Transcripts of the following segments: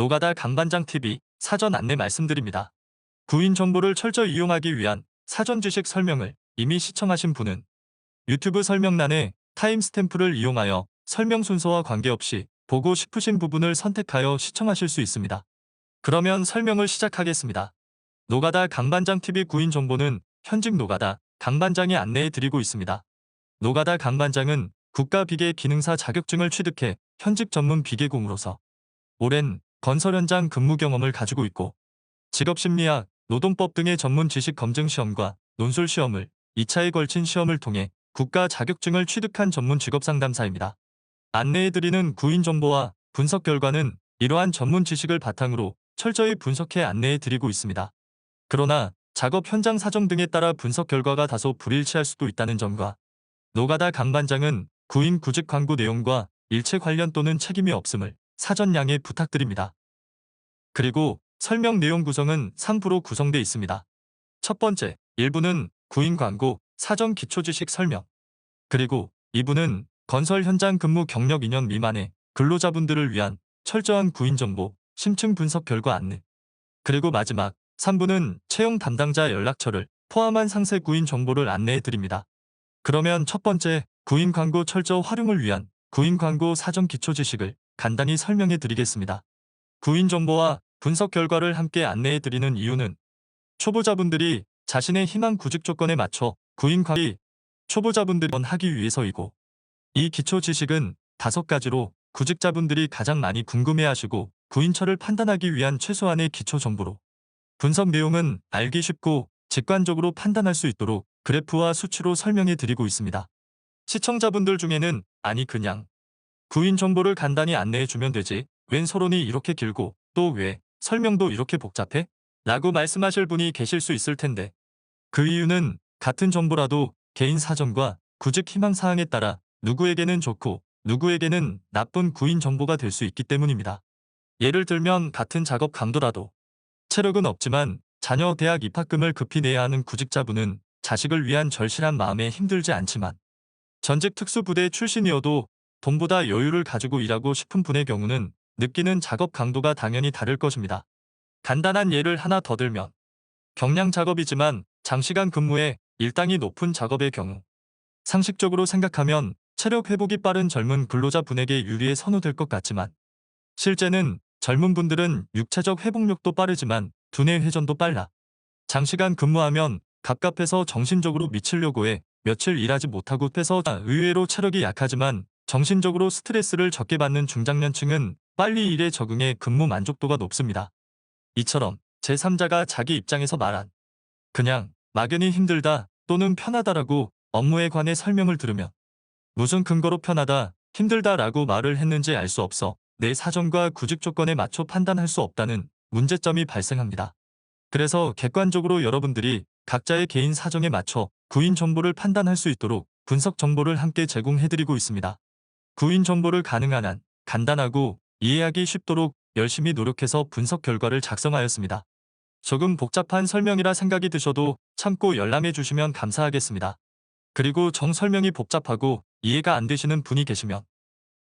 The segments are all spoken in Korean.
노가다 강반장 TV 사전 안내 말씀드립니다. 구인 정보를 철저히 이용하기 위한 사전 지식 설명을 이미 시청하신 분은 유튜브 설명란에 타임스탬프를 이용하여 설명 순서와 관계없이 보고 싶으신 부분을 선택하여 시청하실 수 있습니다. 그러면 설명을 시작하겠습니다. 노가다 강반장 TV 구인 정보는 현직 노가다 강반장이 안내해 드리고 있습니다. 노가다 강반장은 국가비계 기능사 자격증을 취득해 현직 전문 비계공으로서 오랜 건설 현장 근무 경험을 가지고 있고 직업심리학, 노동법 등의 전문 지식 검증 시험과 논술 시험을 2차에 걸친 시험을 통해 국가 자격증을 취득한 전문 직업 상담사입니다. 안내해드리는 구인 정보와 분석 결과는 이러한 전문 지식을 바탕으로 철저히 분석해 안내해드리고 있습니다. 그러나 작업 현장 사정 등에 따라 분석 결과가 다소 불일치할 수도 있다는 점과 노가다 강반장은 구인 구직 광고 내용과 일체 관련 또는 책임이 없음을 사전 양해 부탁드립니다. 그리고 설명 내용 구성은 3부로 구성되어 있습니다. 첫 번째, 1부는 구인 광고, 사전 기초 지식 설명. 그리고 2부는 건설 현장 근무 경력 2년 미만의 근로자분들을 위한 철저한 구인 정보, 심층 분석 결과 안내. 그리고 마지막 3부는 채용 담당자 연락처를 포함한 상세 구인 정보를 안내해 드립니다. 그러면 첫 번째, 구인 광고 철저 활용을 위한 구인 광고 사전 기초 지식을 간단히 설명해 드리겠습니다. 구인 정보와 분석 결과를 함께 안내해 드리는 이유는 초보자분들이 자신의 희망 구직 조건에 맞춰 구인 광기 초보자분들이 하기 위해서이고 이 기초 지식은 다섯 가지로 구직자분들이 가장 많이 궁금해하시고 구인처를 판단하기 위한 최소한의 기초 정보로 분석 내용은 알기 쉽고 직관적으로 판단할 수 있도록 그래프와 수치로 설명해 드리고 있습니다. 시청자분들 중에는 아니 그냥 구인 정보를 간단히 안내해 주면 되지 웬 서론이 이렇게 길고 또 왜 설명도 이렇게 복잡해? 라고 말씀하실 분이 계실 수 있을 텐데 그 이유는 같은 정보라도 개인 사정과 구직 희망 사항에 따라 누구에게는 좋고 누구에게는 나쁜 구인 정보가 될 수 있기 때문입니다. 예를 들면 같은 작업 강도라도 체력은 없지만 자녀 대학 입학금을 급히 내야 하는 구직자분은 자식을 위한 절실한 마음에 힘들지 않지만 전직 특수부대 출신이어도 돈보다 여유를 가지고 일하고 싶은 분의 경우는 느끼는 작업 강도가 당연히 다를 것입니다. 간단한 예를 하나 더 들면 경량 작업이지만 장시간 근무에 일당이 높은 작업의 경우 상식적으로 생각하면 체력 회복이 빠른 젊은 근로자 분에게 유리해 선호될 것 같지만 실제는 젊은 분들은 육체적 회복력도 빠르지만 두뇌 회전도 빨라 장시간 근무하면 갑갑해서 정신적으로 미치려고 해 며칠 일하지 못하고 빼서 의외로 체력이 약하지만 정신적으로 스트레스를 적게 받는 중장년층은 빨리 일에 적응해 근무 만족도가 높습니다. 이처럼 제3자가 자기 입장에서 말한 그냥 막연히 힘들다 또는 편하다라고 업무에 관해 설명을 들으면 무슨 근거로 편하다, 힘들다라고 말을 했는지 알 수 없어 내 사정과 구직 조건에 맞춰 판단할 수 없다는 문제점이 발생합니다. 그래서 객관적으로 여러분들이 각자의 개인 사정에 맞춰 구인 정보를 판단할 수 있도록 분석 정보를 함께 제공해드리고 있습니다. 구인 정보를 가능한 한 간단하고 이해하기 쉽도록 열심히 노력해서 분석 결과를 작성하였습니다. 조금 복잡한 설명이라 생각이 드셔도 참고 열람해 주시면 감사하겠습니다. 그리고 정 설명이 복잡하고 이해가 안 되시는 분이 계시면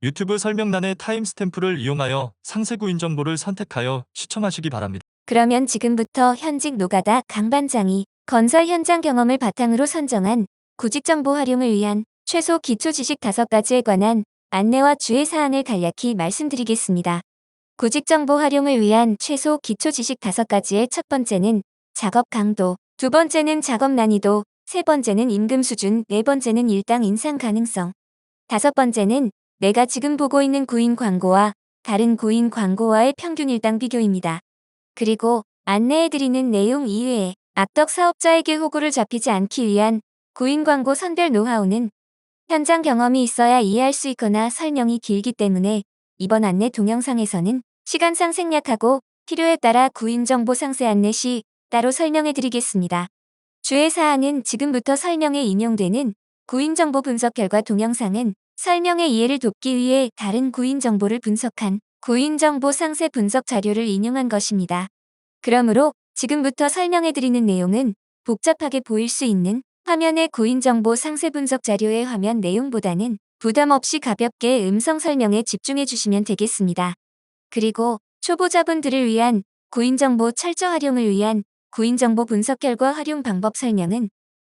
유튜브 설명란의 타임스탬프를 이용하여 상세 구인 정보를 선택하여 시청하시기 바랍니다. 그러면 지금부터 현직 노가다 강반장이 건설 현장 경험을 바탕으로 선정한 구직 정보 활용을 위한 최소 기초 지식 5가지에 관한 안내와 주의 사항을 간략히 말씀드리겠습니다. 구직 정보 활용을 위한 최소 기초 지식 5가지의 첫 번째는 작업 강도, 두 번째는 작업 난이도, 세 번째는 임금 수준, 네 번째는 일당 인상 가능성. 다섯 번째는 내가 지금 보고 있는 구인 광고와 다른 구인 광고와의 평균 일당 비교입니다. 그리고 안내해드리는 내용 이외에 악덕 사업자에게 호구를 잡히지 않기 위한 구인 광고 선별 노하우는 현장 경험이 있어야 이해할 수 있거나 설명이 길기 때문에 이번 안내 동영상에서는 시간상 생략하고 필요에 따라 구인 정보 상세 안내 시 따로 설명해 드리겠습니다. 주의 사항은 지금부터 설명에 인용되는 구인 정보 분석 결과 동영상은 설명의 이해를 돕기 위해 다른 구인 정보를 분석한 구인 정보 상세 분석 자료를 인용한 것입니다. 그러므로 지금부터 설명해 드리는 내용은 복잡하게 보일 수 있는 화면의 구인 정보 상세 분석 자료의 화면 내용보다는 부담 없이 가볍게 음성 설명에 집중해 주시면 되겠습니다. 그리고 초보자분들을 위한 구인정보 철저 활용을 위한 구인정보 분석 결과 활용 방법 설명은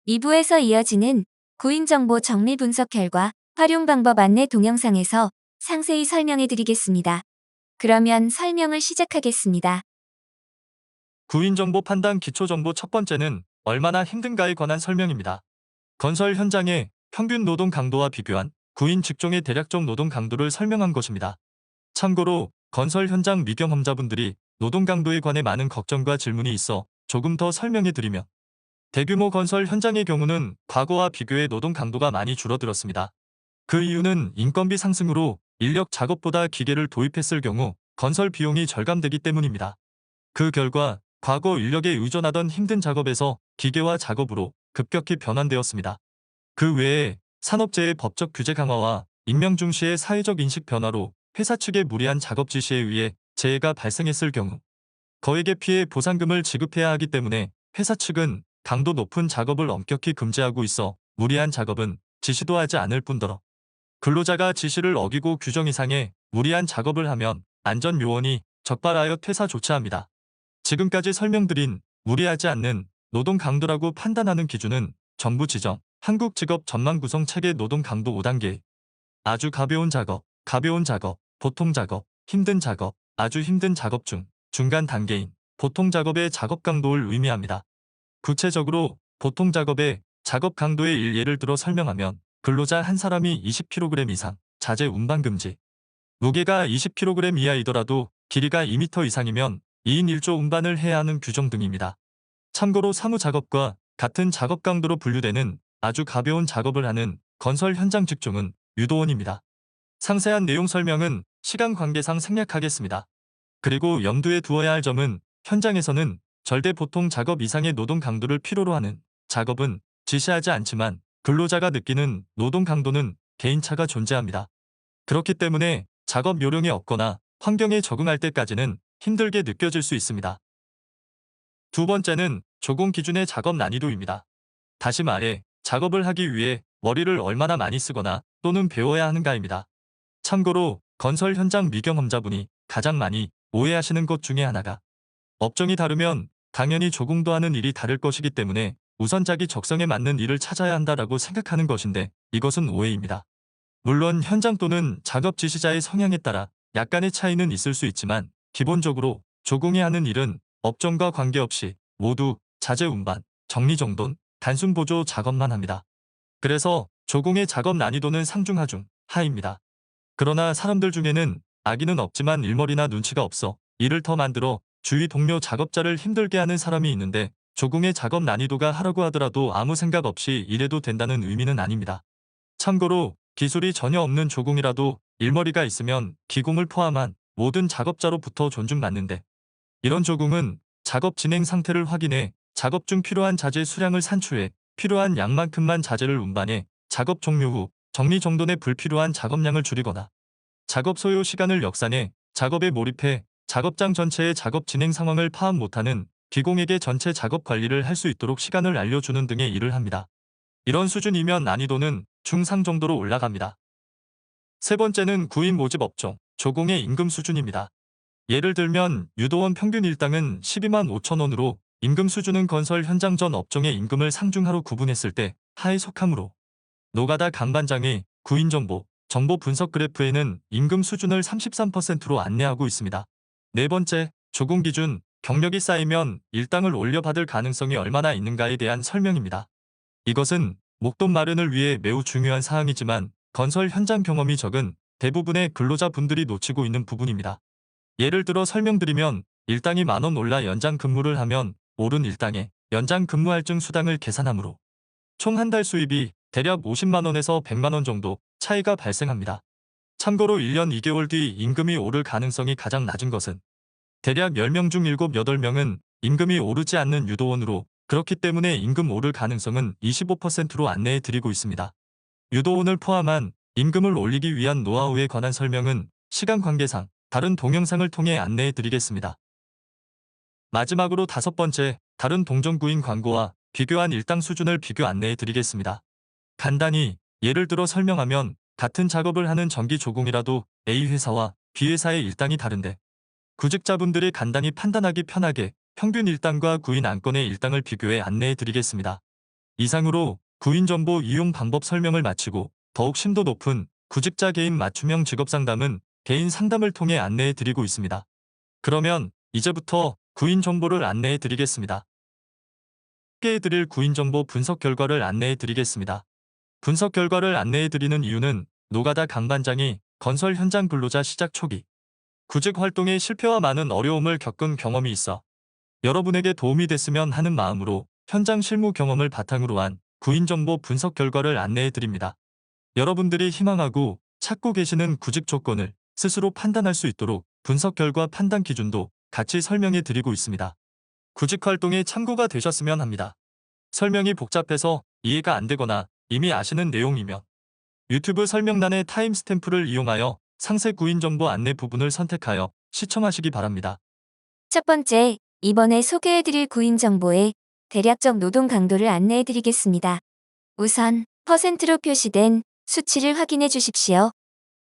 2부에서 이어지는 구인정보 정리 분석 결과 활용 방법 안내 동영상에서 상세히 설명해 드리겠습니다. 그러면 설명을 시작하겠습니다. 구인 정보 판단 기초 정보 첫 번째는 얼마나 힘든가에 관한 설명입니다. 건설 현장의 평균 노동 강도와 비교한 구인 직종의 대략적 노동 강도를 설명한 것입니다. 참고로 건설 현장 미경험자분들이 노동 강도에 관해 많은 걱정과 질문이 있어 조금 더 설명해 드리며 대규모 건설 현장의 경우는 과거와 비교해 노동 강도가 많이 줄어들었습니다. 그 이유는 인건비 상승으로 인력 작업보다 기계를 도입했을 경우 건설 비용이 절감되기 때문입니다. 그 결과 과거 인력에 의존하던 힘든 작업에서 기계화 작업으로 급격히 변환되었습니다. 그 외에 산업재해 법적 규제 강화와 익명 중시의 사회적 인식 변화로 회사 측의 무리한 작업 지시에 의해 재해가 발생했을 경우 거액의 피해 보상금을 지급해야 하기 때문에 회사 측은 강도 높은 작업을 엄격히 금지하고 있어 무리한 작업은 지시도 하지 않을 뿐더러 근로자가 지시를 어기고 규정 이상의 무리한 작업을 하면 안전 요원이 적발하여 퇴사 조치합니다. 지금까지 설명드린 무리하지 않는 노동 강도라고 판단하는 기준은 정부 지정 한국 직업 전망 구성 체계 노동 강도 5단계 아주 가벼운 작업, 가벼운 작업, 보통 작업, 힘든 작업, 아주 힘든 작업 중 중간 단계인 보통 작업의 작업 강도를 의미합니다. 구체적으로 보통 작업의 작업 강도의 일 예를 들어 설명하면 근로자 한 사람이 20kg 이상 자재 운반 금지 무게가 20kg 이하이더라도 길이가 2m 이상이면 2인 1조 운반을 해야 하는 규정 등입니다. 참고로 사무 작업과 같은 작업 강도로 분류되는 아주 가벼운 작업을 하는 건설 현장 직종은 유도원입니다. 상세한 내용 설명은 시간 관계상 생략하겠습니다. 그리고 염두에 두어야 할 점은 현장에서는 절대 보통 작업 이상의 노동 강도를 필요로 하는 작업은 지시하지 않지만 근로자가 느끼는 노동 강도는 개인차가 존재합니다. 그렇기 때문에 작업 요령이 없거나 환경에 적응할 때까지는 힘들게 느껴질 수 있습니다. 두 번째는 조공 기준의 작업 난이도입니다. 다시 말해 작업을 하기 위해 머리를 얼마나 많이 쓰거나 또는 배워야 하는가입니다. 참고로 건설 현장 미경험자분이 가장 많이 오해하시는 것 중에 하나가 업종이 다르면 당연히 조공도 하는 일이 다를 것이기 때문에 우선 자기 적성에 맞는 일을 찾아야 한다라고 생각하는 것인데 이것은 오해입니다. 물론 현장 또는 작업 지시자의 성향에 따라 약간의 차이는 있을 수 있지만 기본적으로 조공이 하는 일은 업종과 관계없이 모두 자재 운반, 정리정돈, 단순 보조 작업만 합니다. 그래서 조공의 작업 난이도는 상중하중, 하입니다. 그러나 사람들 중에는 악의는 없지만 일머리나 눈치가 없어 일을 더 만들어 주위 동료 작업자를 힘들게 하는 사람이 있는데 조공의 작업 난이도가 하라고 하더라도 아무 생각 없이 일해도 된다는 의미는 아닙니다. 참고로 기술이 전혀 없는 조공이라도 일머리가 있으면 기공을 포함한 모든 작업자로부터 존중받는데 이런 조공은 작업 진행 상태를 확인해 작업 중 필요한 자재 수량을 산출해 필요한 양만큼만 자재를 운반해 작업 종료 후 정리정돈에 불필요한 작업량을 줄이거나 작업 소요 시간을 역산해 작업에 몰입해 작업장 전체의 작업 진행 상황을 파악 못하는 기공에게 전체 작업 관리를 할 수 있도록 시간을 알려주는 등의 일을 합니다. 이런 수준이면 난이도는 중상 정도로 올라갑니다. 세 번째는 구인 모집 업종, 조공의 임금 수준입니다. 예를 들면 유도원 평균 일당은 12만 5천 원으로 임금 수준은 건설 현장 전 업종의 임금을 상중하로 구분했을 때 하에 속하므로 노가다 강반장의 구인 정보, 정보 분석 그래프에는 임금 수준을 33%로 안내하고 있습니다. 네 번째, 조공 기준, 경력이 쌓이면 일당을 올려받을 가능성이 얼마나 있는가에 대한 설명입니다. 이것은 목돈 마련을 위해 매우 중요한 사항이지만 건설 현장 경험이 적은 대부분의 근로자분들이 놓치고 있는 부분입니다. 예를 들어 설명드리면 일당이 만원 올라 연장 근무를 하면 오른 일당에 연장 근무할증 수당을 계산하므로 총 한 달 수입이 대략 50만원에서 100만원 정도 차이가 발생합니다. 참고로 1년 2개월 뒤 임금이 오를 가능성이 가장 낮은 것은 대략 10명 중 7, 8명은 임금이 오르지 않는 유도원으로 그렇기 때문에 임금 오를 가능성은 25%로 안내해 드리고 있습니다. 유도원을 포함한 임금을 올리기 위한 노하우에 관한 설명은 시간 관계상 다른 동영상을 통해 안내해 드리겠습니다. 마지막으로 다섯 번째, 다른 동종구인 광고와 비교한 일당 수준을 비교 안내해 드리겠습니다. 간단히 예를 들어 설명하면 같은 작업을 하는 전기 조공이라도 A 회사와 B 회사의 일당이 다른데 구직자분들이 간단히 판단하기 편하게 평균 일당과 구인 안건의 일당을 비교해 안내해 드리겠습니다. 이상으로 구인 정보 이용 방법 설명을 마치고 더욱 심도 높은 구직자 개인 맞춤형 직업 상담은 개인 상담을 통해 안내해 드리고 있습니다. 그러면 이제부터 구인 정보를 안내해 드리겠습니다. 소개해 드릴 구인 정보 분석 결과를 안내해 드리겠습니다. 분석 결과를 안내해 드리는 이유는 노가다 강반장이 건설 현장 근로자 시작 초기 구직 활동의 실패와 많은 어려움을 겪은 경험이 있어 여러분에게 도움이 됐으면 하는 마음으로 현장 실무 경험을 바탕으로 한 구인 정보 분석 결과를 안내해 드립니다. 여러분들이 희망하고 찾고 계시는 구직 조건을 스스로 판단할 수 있도록 분석 결과 판단 기준도 같이 설명해 드리고 있습니다. 구직 활동에 참고가 되셨으면 합니다. 설명이 복잡해서 이해가 안 되거나 이미 아시는 내용이면 유튜브 설명란의 타임스탬프를 이용하여 상세 구인 정보 안내 부분을 선택하여 시청하시기 바랍니다. 첫 번째, 이번에 소개해드릴 구인 정보의 대략적 노동 강도를 안내해드리겠습니다. 우선 퍼센트로 표시된 수치를 확인해 주십시오.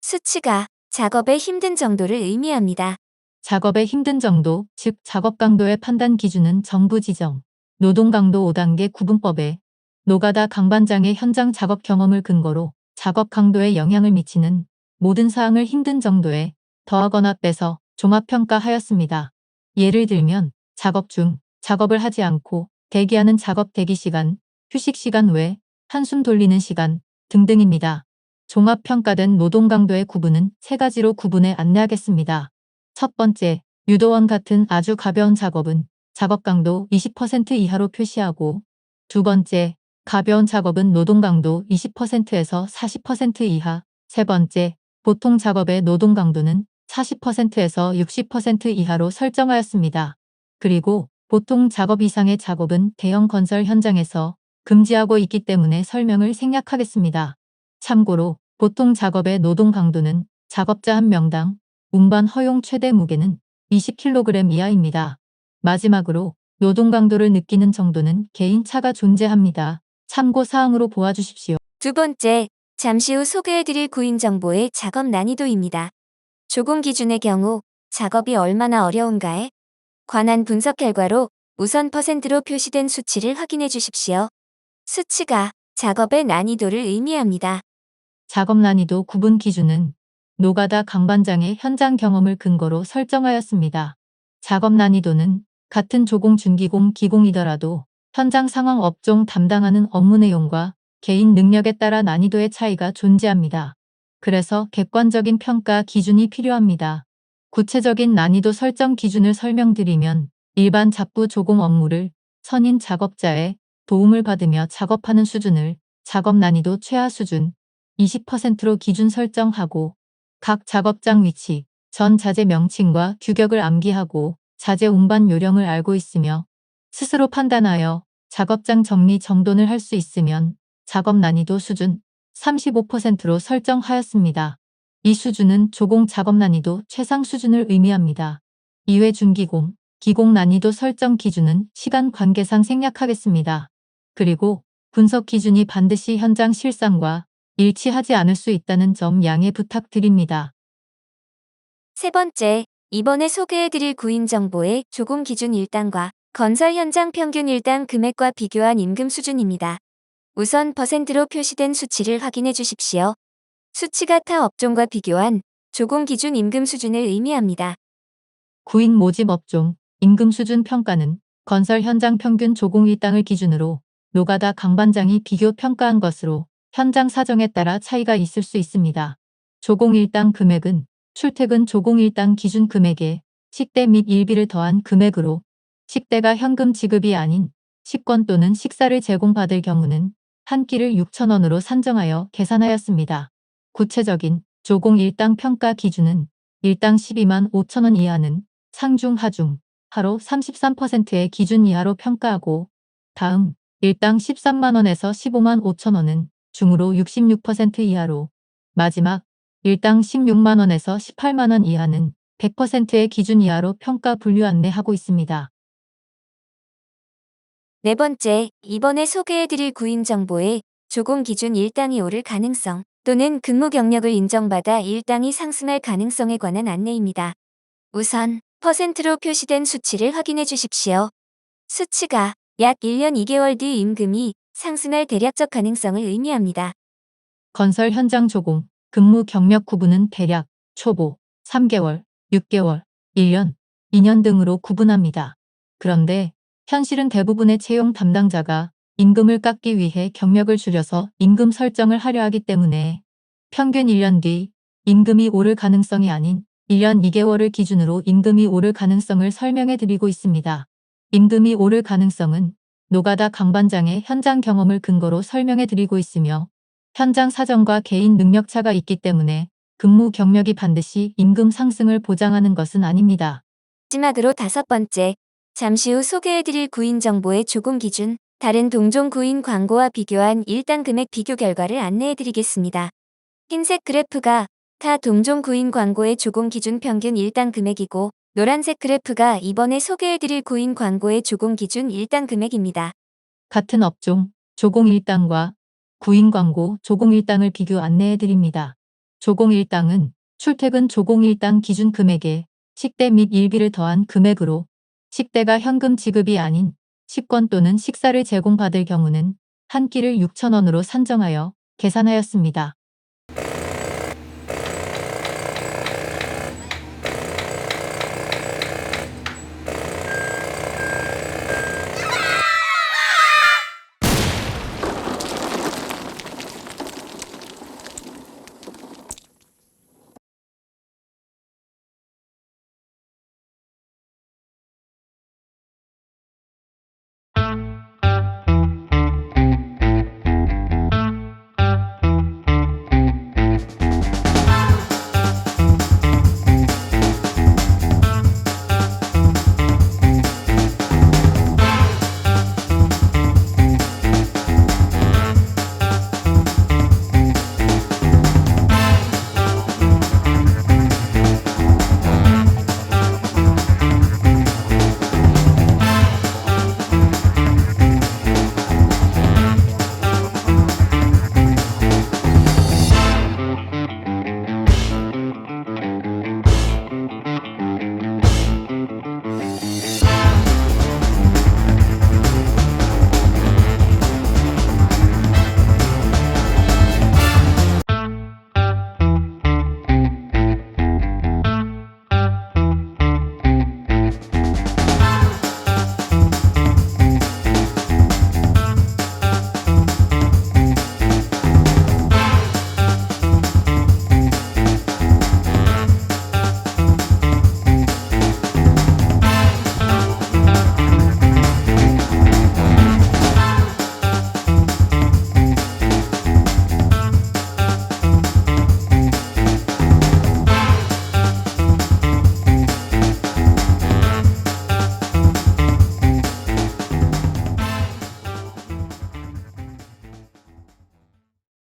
수치가 작업의 힘든 정도를 의미합니다. 작업의 힘든 정도, 즉 작업 강도의 판단 기준은 정부 지정, 노동 강도 5단계 구분법에 노가다 강반장의 현장 작업 경험을 근거로 작업 강도에 영향을 미치는 모든 사항을 힘든 정도에 더하거나 빼서 종합평가하였습니다. 예를 들면 작업 중 작업을 하지 않고 대기하는 작업 대기 시간, 휴식 시간 외 한숨 돌리는 시간 등등입니다. 종합평가된 노동 강도의 구분은 세 가지로 구분해 안내하겠습니다. 첫 번째, 유도원 같은 아주 가벼운 작업은 작업 강도 20% 이하로 표시하고 두 번째, 가벼운 작업은 노동 강도 20%에서 40% 이하 세 번째, 보통 작업의 노동 강도는 40%에서 60% 이하로 설정하였습니다. 그리고 보통 작업 이상의 작업은 대형 건설 현장에서 금지하고 있기 때문에 설명을 생략하겠습니다. 참고로 보통 작업의 노동 강도는 작업자 한 명당 운반 허용 최대 무게는 20kg 이하입니다. 마지막으로 노동 강도를 느끼는 정도는 개인차가 존재합니다. 참고 사항으로 보아주십시오. 두 번째, 잠시 후 소개해드릴 구인 정보의 작업 난이도입니다. 조공 기준의 경우 작업이 얼마나 어려운가에 관한 분석 결과로 우선 퍼센트로 표시된 수치를 확인해 주십시오. 수치가 작업의 난이도를 의미합니다. 작업 난이도 구분 기준은 노가다 강반장의 현장 경험을 근거로 설정하였습니다. 작업 난이도는 같은 조공 중기공 기공이더라도 현장 상황 업종 담당하는 업무 내용과 개인 능력에 따라 난이도의 차이가 존재합니다. 그래서 객관적인 평가 기준이 필요합니다. 구체적인 난이도 설정 기준을 설명드리면 일반 잡부 조공 업무를 선인 작업자의 도움을 받으며 작업하는 수준을 작업 난이도 최하 수준 20%로 기준 설정하고 각 작업장 위치, 전 자재 명칭과 규격을 암기하고 자재 운반 요령을 알고 있으며 스스로 판단하여 작업장 정리 정돈을 할 수 있으면 작업 난이도 수준 35%로 설정하였습니다. 이 수준은 조공 작업 난이도 최상 수준을 의미합니다. 이외 중기공, 기공 난이도 설정 기준은 시간 관계상 생략하겠습니다. 그리고 분석 기준이 반드시 현장 실상과 일치하지 않을 수 있다는 점 양해 부탁드립니다. 세 번째, 이번에 소개해드릴 구인 정보의 조공 기준 일당과 건설 현장 평균 일당 금액과 비교한 임금 수준입니다. 우선 퍼센트로 표시된 수치를 확인해 주십시오. 수치가 타 업종과 비교한 조공 기준 임금 수준을 의미합니다. 구인 모집 업종, 임금 수준 평가는 건설 현장 평균 조공 일당을 기준으로 노가다 강반장이 비교 평가한 것으로 현장 사정에 따라 차이가 있을 수 있습니다. 조공 일당 금액은 출퇴근 조공 일당 기준 금액에 식대 및 일비를 더한 금액으로 식대가 현금 지급이 아닌 식권 또는 식사를 제공받을 경우는 한 끼를 6천원으로 산정하여 계산하였습니다. 구체적인 조공 일당 평가 기준은 일당 12만 5천원 이하는 상중 하중 하로 33%의 기준 이하로 평가하고 다음 일당 13만원에서 15만 5천원은 중으로 66% 이하로 마지막 일당 16만원에서 18만원 이하는 100%의 기준 이하로 평가 분류 안내하고 있습니다. 네 번째, 이번에 소개해드릴 구인 정보의 조공 기준 일당이 오를 가능성 또는 근무 경력을 인정받아 일당이 상승할 가능성에 관한 안내입니다. 우선 퍼센트로 표시된 수치를 확인해 주십시오. 수치가 약 1년 2개월 뒤 임금이 상승할 대략적 가능성을 의미합니다. 건설 현장 조공, 근무 경력 구분은 대략, 초보, 3개월, 6개월, 1년, 2년 등으로 구분합니다. 그런데 현실은 대부분의 채용 담당자가 임금을 깎기 위해 경력을 줄여서 임금 설정을 하려 하기 때문에 평균 1년 뒤 임금이 오를 가능성이 아닌 1년 2개월을 기준으로 임금이 오를 가능성을 설명해 드리고 있습니다. 임금이 오를 가능성은 노가다 강반장의 현장 경험을 근거로 설명해 드리고 있으며 현장 사정과 개인 능력 차가 있기 때문에 근무 경력이 반드시 임금 상승을 보장하는 것은 아닙니다. 마지막으로 다섯 번째, 잠시 후 소개해드릴 구인 정보의 조공 기준, 다른 동종 구인 광고와 비교한 일당 금액 비교 결과를 안내해드리겠습니다. 흰색 그래프가 타 동종 구인 광고의 조공 기준 평균 일당 금액이고, 노란색 그래프가 이번에 소개해드릴 구인 광고의 조공 기준 일당 금액입니다. 같은 업종 조공 1당과 구인 광고 조공 1당을 비교 안내해 드립니다. 조공 1당은 출퇴근 조공 1당 기준 금액에 식대 및 일비를 더한 금액으로 식대가 현금 지급이 아닌 식권 또는 식사를 제공받을 경우는 한 끼를 6,000원으로 산정하여 계산하였습니다.